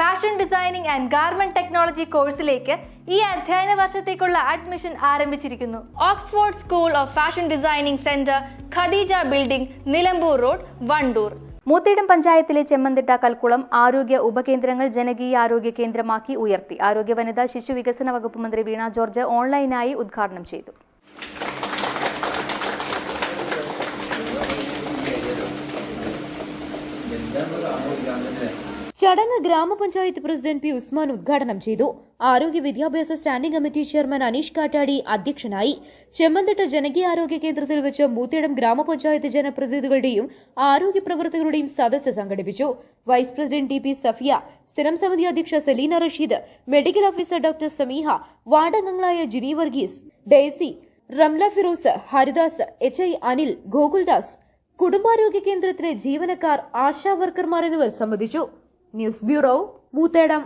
Fashion designing and garment technology കോഴ്സിലേക്ക് ഈ അധ്യയന വർഷത്തേക്കുള്ള അഡ്മിഷൻ ആരംഭിച്ചിരിക്കുന്നു. Oxford school of fashion designing centre Khadeeja building Nilambur road Wandoor Moothedam പഞ്ചായത്തിലെ ചെമ്മന്തിട്ട കൽക്കുളം ആരോഗ്യ ഉപകേന്ദ്രങ്ങൾ ജനകീയ ആരോഗ്യ കേന്ദ്രമാക്കി ഉയർത്തി. ആരോഗ്യ വനിതാ ശിശു വികസന വകുപ്പ് മന്ത്രി വീണ ജോർജ് ഓൺലൈനായി ഉദ്ഘാടനം ചെയ്തു. ചടങ്ങ് ഗ്രാമപഞ്ചായത്ത് പ്രസിഡന്റ് പി ഉസ്മാൻ ഉദ്ഘാടനം ചെയ്തു. ആരോഗ്യ വിദ്യാഭ്യാസ standing committee chairman Aneesh Kattadi അധ്യക്ഷനായി. ചെമ്മന്തിട്ട ജനകീയ ആരോഗ്യ കേന്ദ്രത്തിൽ വെച്ച് മൂത്തിടം ഗ്രാമപഞ്ചായത്ത് ജനപ്രതിനിധികളുടെയും ആരോഗ്യ പ്രവർത്തകരുടെയും സദസ്സ് സംഘടിപ്പിച്ചു. Vice president T P Safiya സ്ഥിരം സമിതി അധ്യക്ഷ Seleena Rasheed medical officer doctor Sameeha വാർഡംഗങ്ങളായ Jini Varghese Daisy Ramla Firoz Haridas H I Anil Gokuldas കുടുംബാരോഗ്യ കേന്ദ്രത്തിലെ ജീവനക്കാർ ആശാ വർക്കർമാർ എന്നിവർ സംബന്ധിച്ചു. News bureau Moothedam